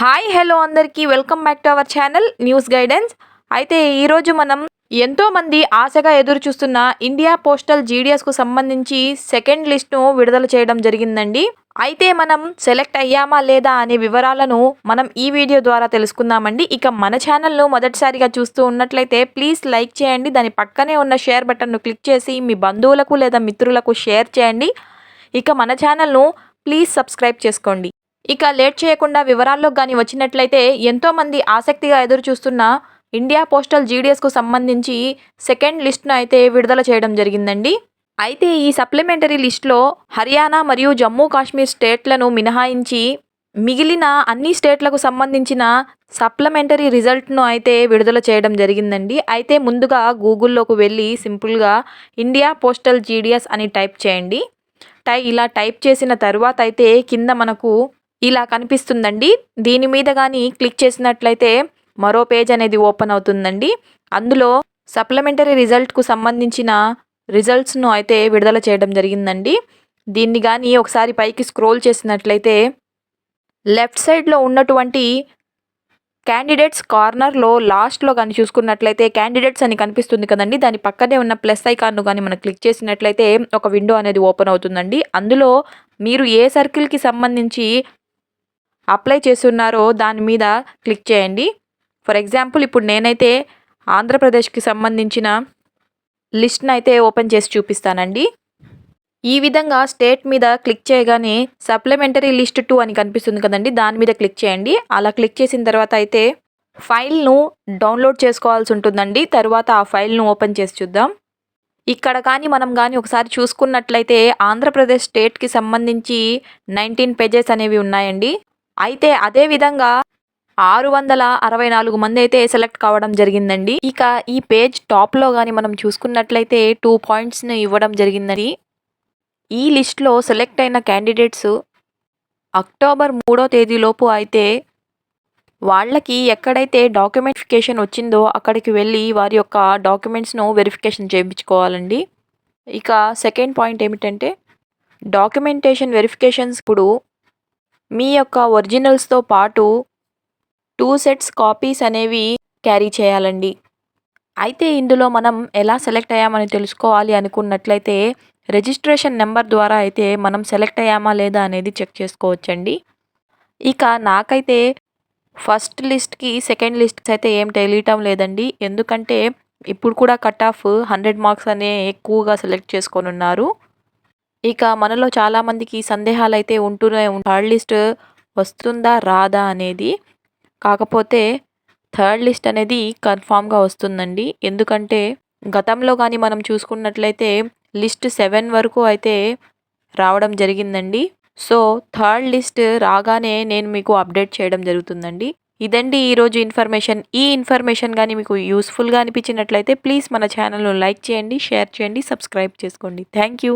Hi hello అందరికీ welcome back to our channel news guidance. అయితే ఈరోజు మనం ఎంతోమంది ఆశగా ఎదురు చూస్తున్న ఇండియా పోస్టల్ జీడిఎస్కు సంబంధించి సెకండ్ లిస్ట్ను విడుదల చేయడం జరిగిందండి. అయితే మనం సెలెక్ట్ అయ్యామా లేదా అనే వివరాలను మనం ఈ వీడియో ద్వారా తెలుసుకుందామండి. ఇక మన ఛానల్ను మొదటిసారిగా చూస్తూ ఉన్నట్లయితే ప్లీజ్ లైక్ చేయండి. దాని పక్కనే ఉన్న షేర్ బటన్ను క్లిక్ చేసి మీ బంధువులకు లేదా మిత్రులకు షేర్ చేయండి. ఇక మన ఛానల్ను ప్లీజ్ సబ్స్క్రైబ్ చేసుకోండి. ఇక లేట్ చేయకుండా వివరాల్లో కానీ వచ్చినట్లయితే ఎంతోమంది ఆసక్తిగా ఎదురు చూస్తున్న ఇండియా పోస్టల్ జీడిఎస్కు సంబంధించి సెకండ్ లిస్ట్ను అయితే విడుదల చేయడం జరిగిందండి. అయితే ఈ సప్లిమెంటరీ లిస్ట్లో హర్యానా మరియు జమ్మూ కాశ్మీర్ స్టేట్లను మినహాయించి మిగిలిన అన్ని స్టేట్లకు సంబంధించిన సప్లిమెంటరీ రిజల్ట్ను అయితే విడుదల చేయడం జరిగిందండి. అయితే ముందుగా గూగుల్లోకి వెళ్ళి సింపుల్గా ఇండియా పోస్టల్ జీడిఎస్ అని టైప్ చేయండి. టై ఇలా టైప్ చేసిన తర్వాత అయితే కింద మనకు ఇలా కనిపిస్తుందండి. దీని మీద కానీ క్లిక్ చేసినట్లయితే మరో పేజ్ అనేది ఓపెన్ అవుతుందండి. అందులో సప్లిమెంటరీ రిజల్ట్కు సంబంధించిన రిజల్ట్స్ను అయితే విడుదల చేయడం జరిగిందండి. దీన్ని కానీ ఒకసారి పైకి స్క్రోల్ చేసినట్లయితే లెఫ్ట్ సైడ్లో ఉన్నటువంటి క్యాండిడేట్స్ కార్నర్లో లాస్ట్లో కానీ చూసుకున్నట్లయితే క్యాండిడేట్స్ అని కనిపిస్తుంది కదండి. దాని పక్కనే ఉన్న ప్లస్ ఐకాన్ను కానీ మనం క్లిక్ చేసినట్లయితే ఒక విండో అనేది ఓపెన్ అవుతుందండి. అందులో మీరు ఏ సర్కిల్కి సంబంధించి అప్లై చేస్తున్నారో దాని మీద క్లిక్ చేయండి. ఫర్ ఎగ్జాంపుల్ ఇప్పుడు నేనైతే ఆంధ్రప్రదేశ్కి సంబంధించిన లిస్ట్ని అయితే ఓపెన్ చేసి చూపిస్తానండి. ఈ విధంగా స్టేట్ మీద క్లిక్ చేయగానే సప్లిమెంటరీ లిస్ట్ టూ అని కనిపిస్తుంది కదండి దాని మీద క్లిక్ చేయండి. అలా క్లిక్ చేసిన తర్వాత అయితే ఫైల్ను డౌన్లోడ్ చేసుకోవాల్సి ఉంటుందండి. తర్వాత ఆ ఫైల్ను ఓపెన్ చేసి చూద్దాం. ఇక్కడ కానీ మనం కానీ ఒకసారి చూసుకున్నట్లయితే ఆంధ్రప్రదేశ్ స్టేట్కి సంబంధించి నైన్టీన్ పేజెస్ అనేవి ఉన్నాయండి. అయితే అదే విధంగా ఆరు వందల అరవై నాలుగు మంది అయితే సెలెక్ట్ కావడం జరిగిందండి. ఇక ఈ పేజ్ టాప్లో కానీ మనం చూసుకున్నట్లయితే టూ పాయింట్స్ని ఇవ్వడం జరిగిందని ఈ లిస్ట్లో సెలెక్ట్ అయిన క్యాండిడేట్స్ అక్టోబర్ మూడో తేదీలోపు అయితే వాళ్ళకి ఎక్కడైతే డాక్యుమెంటిఫికేషన్ వచ్చిందో అక్కడికి వెళ్ళి వారి యొక్క డాక్యుమెంట్స్ను వెరిఫికేషన్ చేయించుకోవాలండి. ఇక సెకండ్ పాయింట్ ఏమిటంటే డాక్యుమెంటేషన్ వెరిఫికేషన్స్ ఇప్పుడు మీ యొక్క ఒరిజినల్స్తో పాటు టూ సెట్స్ కాపీస్ అనేవి క్యారీ చేయాలండి. అయితే ఇందులో మనం ఎలా సెలెక్ట్ అయ్యామని తెలుసుకోవాలి అనుకున్నట్లయితే రిజిస్ట్రేషన్ నెంబర్ ద్వారా అయితే మనం సెలెక్ట్ అయ్యామా లేదా అనేది చెక్ చేసుకోవచ్చండి. ఇక నాకైతే ఫస్ట్ లిస్ట్కి సెకండ్ లిస్ట్ అయితే ఏం తెలియటం లేదండి. ఎందుకంటే ఇప్పుడు కూడా కట్ ఆఫ్ హండ్రెడ్ మార్క్స్ అనే ఎక్కువగా సెలెక్ట్ చేసుకొని ఉన్నారు. ఇక మనలో చాలామందికి సందేహాలు అయితే ఉంటూనే థర్డ్ లిస్ట్ వస్తుందా రాదా అనేది. కాకపోతే థర్డ్ లిస్ట్ అనేది కన్ఫామ్గా వస్తుందండి. ఎందుకంటే గతంలో కానీ మనం చూసుకున్నట్లయితే లిస్ట్ సెవెన్ వరకు అయితే రావడం జరిగిందండి. సో థర్డ్ లిస్ట్ రాగానే నేను మీకు అప్డేట్ చేయడం జరుగుతుందండి. ఇదండి ఈరోజు ఇన్ఫర్మేషన్. ఈ ఇన్ఫర్మేషన్ కానీ మీకు యూస్ఫుల్గా అనిపించినట్లయితే ప్లీజ్ మన ఛానల్ను లైక్ చేయండి షేర్ చేయండి సబ్స్క్రైబ్ చేసుకోండి. Thank you.